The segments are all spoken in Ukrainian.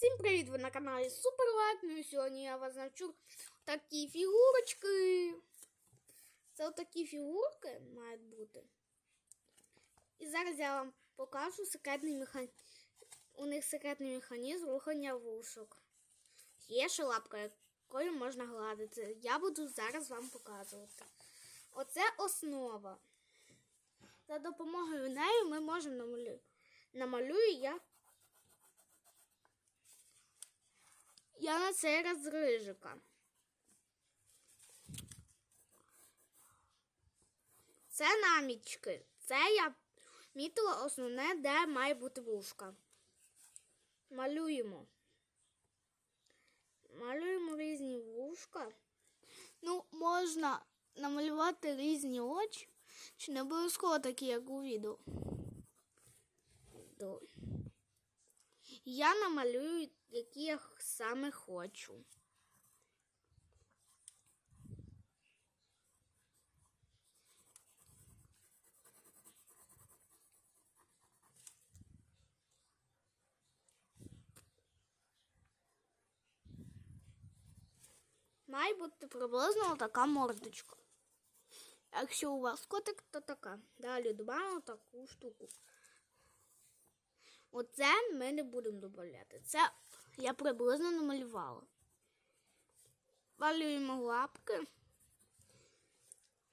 Всім привіт! Ви на каналі Суперлайк. Ну і сьогодні я вас навчу такі фігурочки. Це отакі фігурки мають бути. І зараз я вам покажу секретний механізм. У них секретний механізм рухання вушок. Є ще лапка, якою можна гладити. Я буду зараз вам показувати. Оце основа. За допомогою неї ми можемо намалювати. Намалюю я Я на цей раз рижика. Це намічки. Це я мітила основне, де має бути вушка. Малюємо. Малюємо різні вушка. Ну, можна намалювати різні очі, чи не обов'язково такі, як у відео. Я намалюю, які я саме хочу. Має бути приблизно така мордочка. Якщо у вас котик, то така. Далі додамо таку штуку. Оце ми не будемо додати. Це я приблизно намалювала. Малюємо лапки.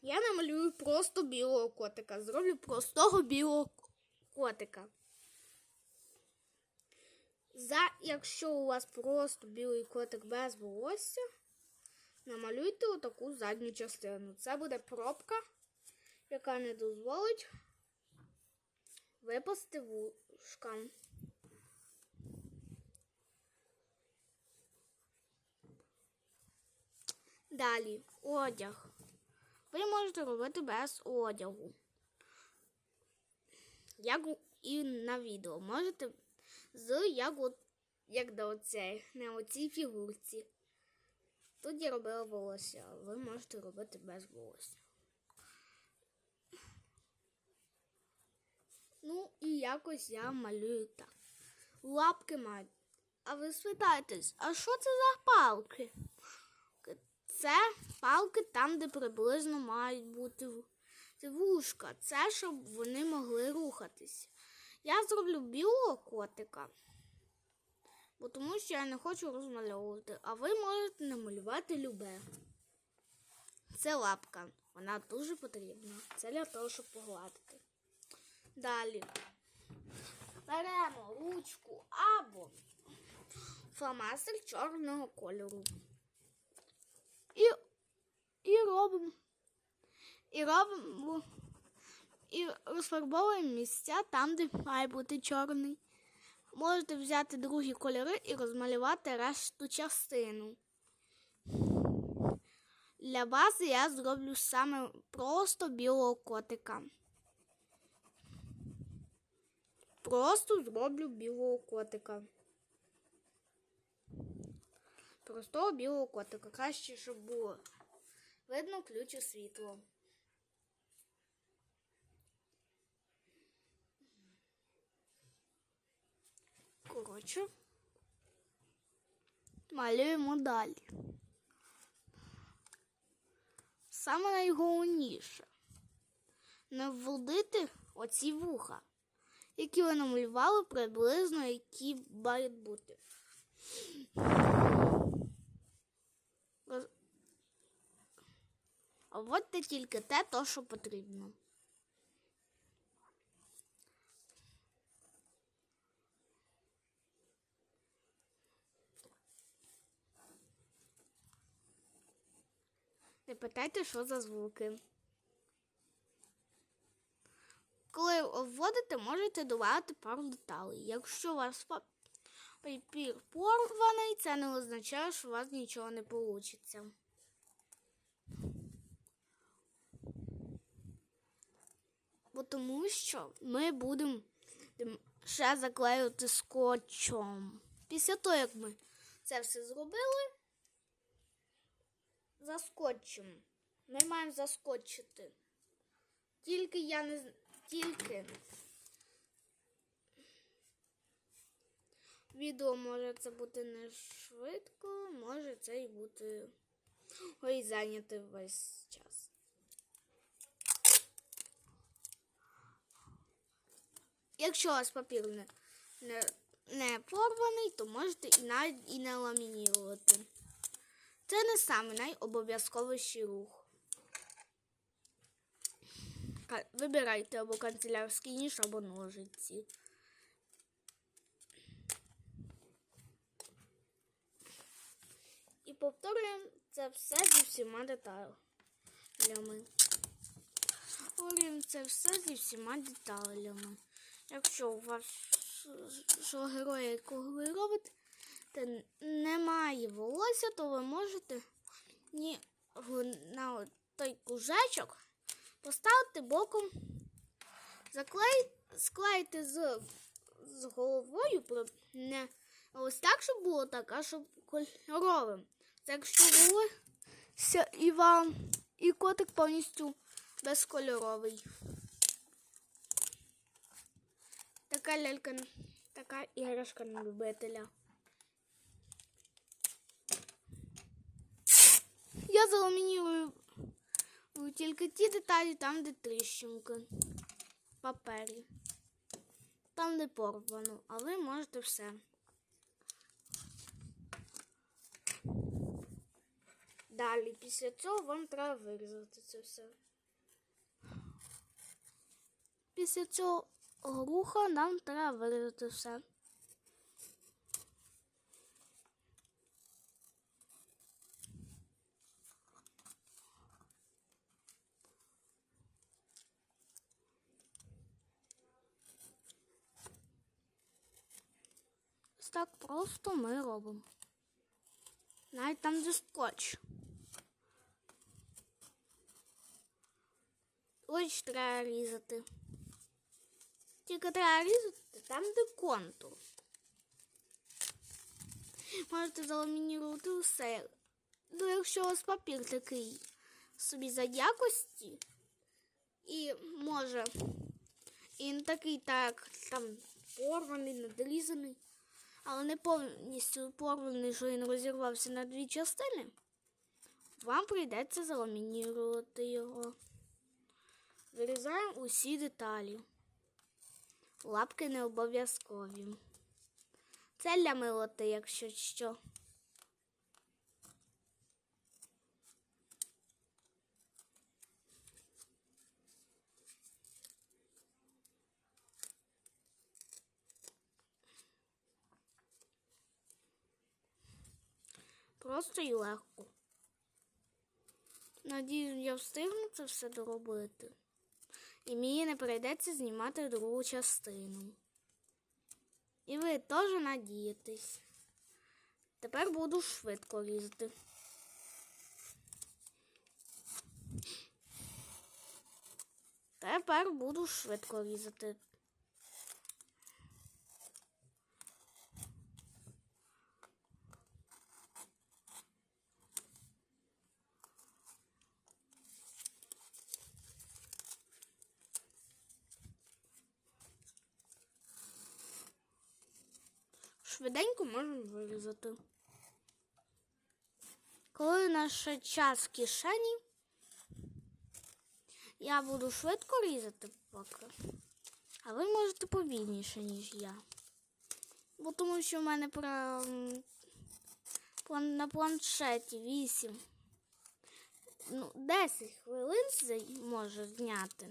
Я намалюю просто білого котика. Зроблю простого білого котика. За, Якщо у вас просто білий котик без волосся, намалюйте отаку задню частину. Це буде пробка, яка не дозволить випасти вушкам. Далі одяг. Ви можете робити без одягу. Як і на відео. Можете з як, от, як до оцей, на оцій фігурці. Тут я робила волосся, ви можете робити без волосся. Ну, і якось я малюю так. Лапки мають. А ви спитаєтесь, а що це за палки? Це палки там, де приблизно мають бути вушка. Це щоб вони могли рухатись. Я зроблю білого котика, бо тому що я не хочу розмальовувати, а ви можете намалювати любе. Це лапка. Вона дуже потрібна. Це для того, щоб погладити. Далі беремо ручку або фломастер чорного кольору. І і робимо, і робимо, і розфарбовуємо місця там, де має бути чорний. Можете взяти другі кольори і розмалювати решту частину. Для бази я зроблю саме просто білого котика. Просто зроблю білого котика. Простого білого котика. Краще, щоб було видно ключ у світло. Коротше, малюємо далі. Саме найголовніше не вводити оці вуха, які ви намалювали приблизно, які мають бути. А вводьте тільки те, то, що потрібно. Не питайте, що за звуки. Коли вводите, можете додати пару деталей. Якщо у вас папір порваний, це не означає, що у вас нічого не вийде. Бо тому що ми будемо ще заклеювати скотчем. Після того, як ми це все зробили, заскотчимо. Ми маємо заскотчити. Тільки я не тільки відео може це бути не швидко, може це і бути ой, зайняти весь час. Якщо у вас папір не, не, не порваний, то можете і навіть і не ламінірувати. Це не саме найобов'язковіший рух. Вибирайте або канцелярський ніж, або ножиці. І повторюємо це все зі всіма деталями. Повторюємо це все зі всіма деталями. Якщо у вас героя, якого ви робите, немає волосся, то ви можете на той кужечок поставити боком, заклей, склеїти з, з головою, не ось так, щоб було так, а щоб кольоровим. Це якщо волосся і вам, і котик повністю безкольоровий. Така лялька, така іграшка на любителя. Я заламінірую тільки ті деталі, там, де тріщинки папері. Там не порвано, а ви можете все. Далі, після цього вам треба вирізати це все. Після цього руха нам треба вирізати все. Ось так просто ми робимо. Навіть там де скотч. Ось треба різати. Тільки треба різати там, де контур. Можете заламінірувати усе. Ну, якщо у вас папір такий собі за якості, і може і не такий так там порваний, надрізаний, Але не повністю порваний, що він розірвався на дві частини, вам прийдеться заламінірувати його. Вирізаємо усі деталі. Лапки не обов'язкові. Це для милоти, якщо що. Просто і легко. Надію, я встигну це все доробити. І мені не прийдеться знімати другу частину. І ви теж надієтесь. Тепер буду швидко різати. Тепер буду швидко різати. Швиденько можемо вирізати. Коли наш час в кишені, я буду швидко різати поки. А ви можете повільніше, ніж я. Бо тому що в мене про... на планшеті 8. Ну, 10 хвилин може зняти.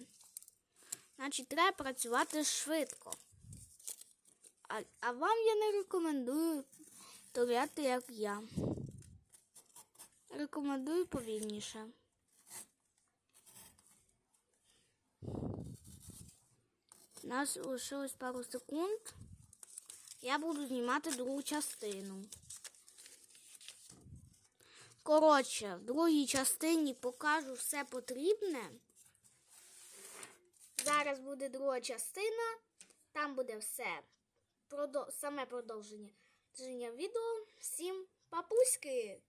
Значить, треба працювати швидко. А, а вам я не рекомендую торяти, як я. Рекомендую повільніше. У нас лишилось пару секунд. Я буду знімати другу частину. Коротше, в другій частині покажу все потрібне. Зараз буде друга частина. Там буде все. Продо... Саме продовження відео. Всім папуськи!